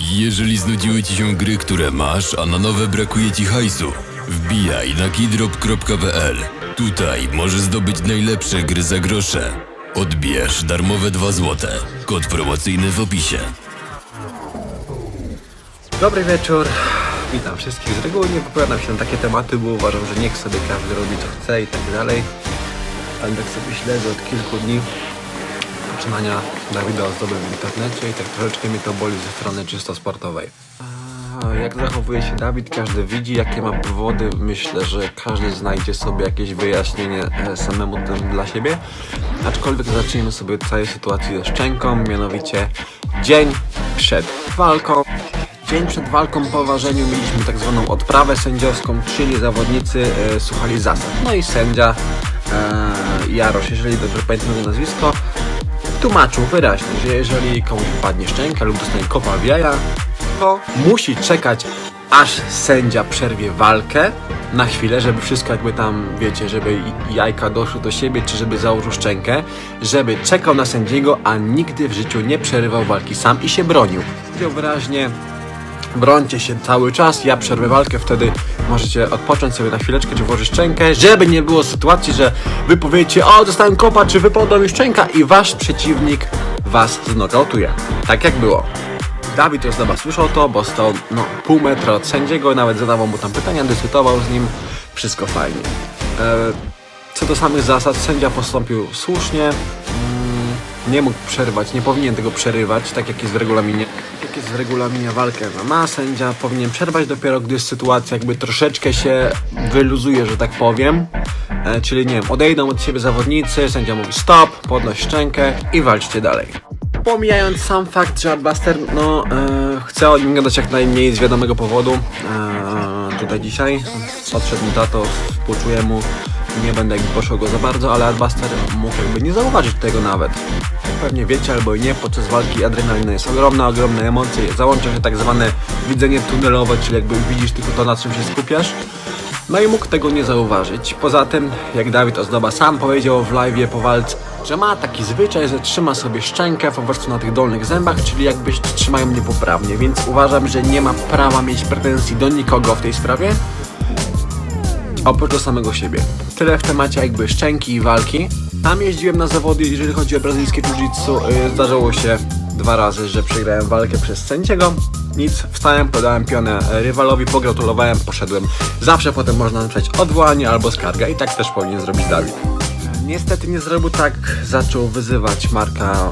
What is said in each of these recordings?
Jeżeli znudziły ci się gry, które masz, a na nowe brakuje ci hajsu, wbijaj na kidrop.pl. Tutaj możesz zdobyć najlepsze gry za grosze. Odbierz darmowe 2 złote. Kod promocyjny w opisie. Dobry wieczór. Witam wszystkich. Z reguły nie wypowiadam się na takie tematy, bo uważam, że niech sobie każdy robi co chce i tak dalej. Ale tak sobie śledzę od kilku dni poczynania Dawida Ozdoby w internecie i tak troszeczkę mnie to boli ze strony czysto sportowej. Jak zachowuje się Dawid, każdy widzi, jakie ma powody. Myślę, że każdy znajdzie sobie jakieś wyjaśnienie e, samemu tym dla siebie. Aczkolwiek zacznijmy sobie od całej sytuacji ze Szczęką, mianowicie dzień przed walką. Dzień przed walką po ważeniu mieliśmy tak zwaną odprawę sędziowską, czyli zawodnicy e, słuchali zasad. No i sędzia e, Jarosz, jeżeli dobrze pamiętam jego nazwisko, tłumaczył wyraźnie, że jeżeli komuś wypadnie szczęka lub dostanie kopa w jaja, to musi czekać aż sędzia przerwie walkę na chwilę, żeby wszystko jakby tam, wiecie, żeby jajka doszły do siebie, czy żeby założył szczękę, żeby czekał na sędziego, a nigdy w życiu nie przerywał walki sam i się bronił. Powiedział wyraźnie, brońcie się cały czas, ja przerwę walkę, wtedy możecie odpocząć sobie na chwileczkę, czy włożyć szczękę, żeby nie było sytuacji, że wy powiecie, o dostałem kopa, czy wypadła mi szczęka i wasz przeciwnik was znokautuje. Tak jak było. Dawid Ozdoba słyszał to, bo stał no, pół metra od sędziego, nawet zadawał mu tam pytania, dyskutował z nim, wszystko fajnie. E, co do samych zasad, sędzia postąpił słusznie, mm, nie mógł przerwać, nie powinien tego przerywać, tak jak jest w regulaminie. Jest w regulaminie walkę MMA, sędzia powinien przerwać dopiero, gdy sytuacja jakby troszeczkę się wyluzuje, że tak powiem. E, czyli nie wiem, odejdą od siebie zawodnicy, sędzia mówi stop, podnoś szczękę i walczcie dalej. Pomijając sam fakt, że Adbuster no, e, chce o nim gadać jak najmniej z wiadomego powodu e, tutaj dzisiaj. Podszedł mi tato, współczuję mu nie będę jakby poszło go za bardzo, ale Adbuster mógł jakby nie zauważyć tego nawet. Jak pewnie wiecie albo nie, podczas walki adrenalina jest ogromna, ogromne emocje, załącza się tak zwane widzenie tunelowe, czyli jakby widzisz tylko to, na czym się skupiasz. No i mógł tego nie zauważyć. Poza tym, jak Dawid Ozdoba sam powiedział w live'ie po walce, że ma taki zwyczaj, że trzyma sobie szczękę po prostu na tych dolnych zębach, czyli jakbyś trzymają niepoprawnie, więc uważam, że nie ma prawa mieć pretensji do nikogo w tej sprawie, oprócz do samego siebie. Tyle w temacie jakby szczęki i walki. Tam jeździłem na zawody, jeżeli chodzi o brazylijskie jiu-jitsu. Yy, zdarzyło się dwa razy, że przegrałem walkę przez sędziego. Nic, wstałem, podałem pionę rywalowi, pogratulowałem, poszedłem. Zawsze potem można napisać odwołanie albo skarga i tak też powinien zrobić Dawid. Niestety nie zrobił tak, zaczął wyzywać Marka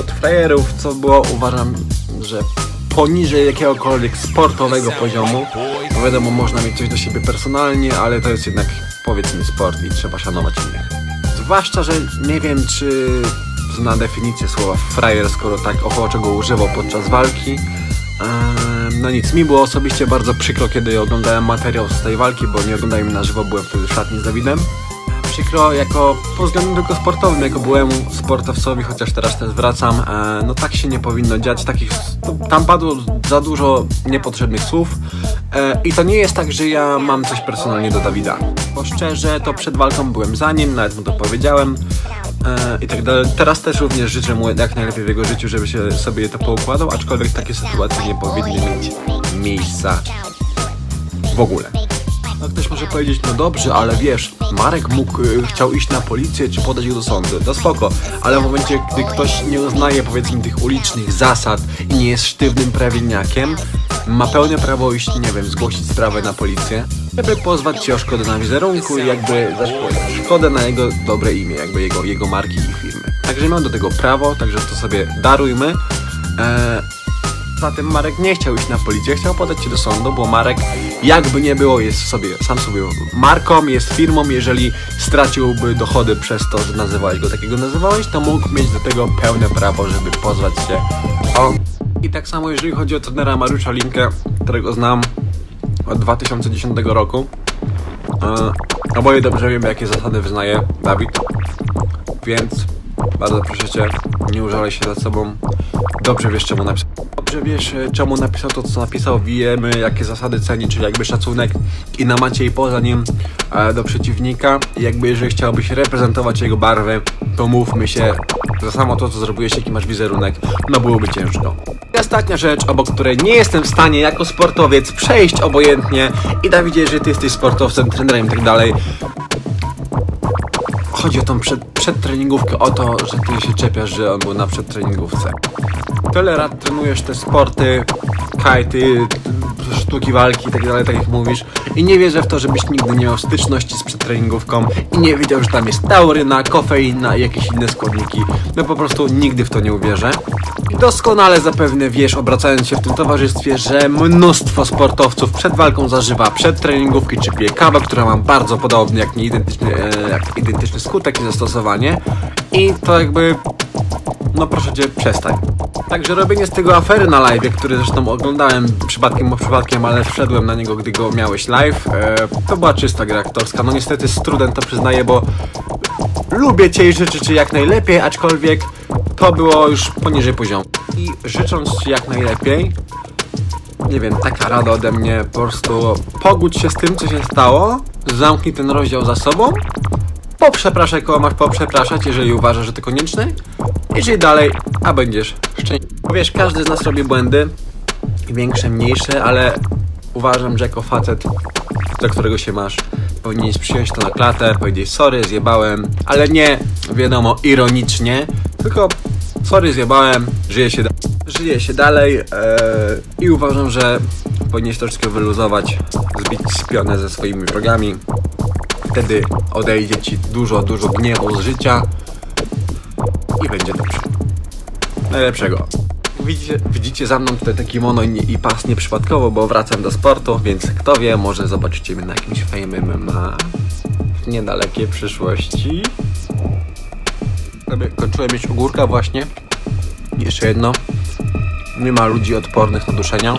od frajerów, co było uważam, że poniżej jakiegokolwiek sportowego poziomu. Bo wiadomo, można mieć coś do siebie personalnie, ale to jest jednak powiedzmy sport i trzeba szanować innych. Zwłaszcza, że nie wiem czy zna definicję słowa frajer, skoro tak ochoczo go używał podczas walki. Ehm, No nic, mi było osobiście bardzo przykro, kiedy oglądałem materiał z tej walki, bo nie oglądałem na żywo, byłem wtedy w szatni z Dawidem przykro jako pod względem tylko sportowym, jako byłem sportowcowi, chociaż teraz też wracam, e, no tak się nie powinno dziać, takich, to, tam padło za dużo niepotrzebnych słów e, i to nie jest tak, że ja mam coś personalnie do Dawida, bo szczerze to przed walką byłem za nim, nawet mu to powiedziałem e, i tak dalej. Teraz też również życzę mu jak najlepiej w jego życiu, żeby się sobie to poukładał, aczkolwiek takie sytuacje nie powinny mieć miejsca w ogóle. No ktoś może powiedzieć, no dobrze, ale wiesz, Marek mógł, y, chciał iść na policję czy podać go do sądu, to spoko, ale w momencie, gdy ktoś nie uznaje powiedzmy tych ulicznych zasad i nie jest sztywnym prawilniakiem, ma pełne prawo iść, nie wiem, zgłosić sprawę na policję, żeby pozwać się o szkodę na wizerunku i jakby szkodę na jego dobre imię, jakby jego, jego marki i firmy. Także mam do tego prawo, także to sobie darujmy. Eee, Zatem Marek nie chciał iść na policję, chciał podać się do sądu, bo Marek jakby nie było jest sobie, sam sobie marką, jest firmą, jeżeli straciłby dochody przez to, że nazywałeś go takiego nazywałeś, to mógł mieć do tego pełne prawo, żeby pozwać się o... I tak samo jeżeli chodzi o trenera Mariusza Linkę, którego znam od 2010 roku. E, oboje dobrze wiemy jakie zasady wyznaje Dawid, więc bardzo proszę Cię, nie użalaj się nad sobą. Dobrze wiesz czemu napisać. Że wiesz e, czemu napisał to, co napisał, wiemy jakie zasady ceni, czyli jakby szacunek i na macie i poza nim e, do przeciwnika. Jakby jeżeli chciałbyś reprezentować jego barwy, to mówmy się za samo to, co zrobiłeś, jaki masz wizerunek, no byłoby ciężko. I ostatnia rzecz, obok której nie jestem w stanie jako sportowiec przejść obojętnie i da widzieć, że ty jesteś sportowcem, trenerem i tak dalej. Chodzi o tą przed, przedtreningówkę, o to, że ty się czepiasz, że on był na przedtreningówce. Tyle lat trenujesz te sporty, kajty, sztuki walki i tak dalej, tak jak mówisz. I nie wierzę w to, żebyś nigdy nie miał styczności z przedtreningówką i nie wiedział, że tam jest tauryna, kofeina i jakieś inne składniki. No po prostu nigdy w to nie uwierzę. I doskonale zapewne wiesz, obracając się w tym towarzystwie, że mnóstwo sportowców przed walką zażywa przedtreningówki czy pije kawę, która ma bardzo podobny, jak nie identyczny, e, jak identyczny skutek i zastosowanie. I to jakby no proszę cię, przestań. Także robienie z tego afery na live, który zresztą oglądałem przypadkiem, bo przypadkiem, ale wszedłem na niego, gdy go miałeś live, e, to była czysta gra aktorska. No niestety z trudem to przyznaję, bo lubię cię i życzę ci jak najlepiej, aczkolwiek to było już poniżej poziomu. I życząc ci jak najlepiej, nie wiem, taka rada ode mnie, po prostu pogódź się z tym, co się stało, zamknij ten rozdział za sobą, poprzepraszaj kogo masz poprzepraszać, jeżeli uważasz, że to konieczne. Idź dalej, a będziesz szczęśliwy. Wiesz, każdy z nas robi błędy, większe, mniejsze, ale uważam, że jako facet, do którego się masz, powinieneś przyjąć to na klatę, powiedzieć sorry, zjebałem, ale nie, wiadomo, ironicznie, tylko sorry, zjebałem, żyje się, da- żyje się dalej e, i uważam, że powinieneś troszkę wyluzować, zbić spionę ze swoimi wrogami, wtedy odejdzie ci dużo, dużo gniewu z życia będzie dobrze. Najlepszego. Widzicie, widzicie za mną tutaj taki mono i, i pas nieprzypadkowo, bo wracam do sportu, więc kto wie, może zobaczycie mnie na jakimś fame MMA w niedalekiej przyszłości. Kończyłem mieć ogórka właśnie. Jeszcze jedno. Nie ma ludzi odpornych na duszenia.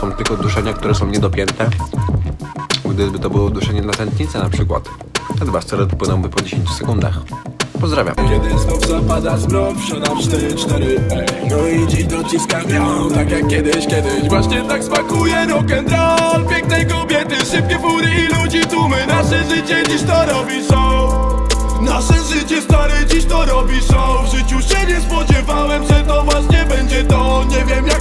Są tylko duszenia, które są niedopięte. Gdyby to było duszenie na tętnicę na przykład, te dwa stery płynąłby po 10 sekundach. Pozdrawiam. Kiedy znów zapada zmrok, wsiadam w 4-4 ej. No i dziś dociskam ją, tak jak kiedyś, kiedyś. Właśnie tak smakuje rock'n'roll Pięknej kobiety, szybkie fury i ludzi tłumy. Nasze życie dziś to robi show. Nasze życie stare dziś to robi show. W życiu się nie spodziewałem, że to właśnie będzie to. Nie wiem jak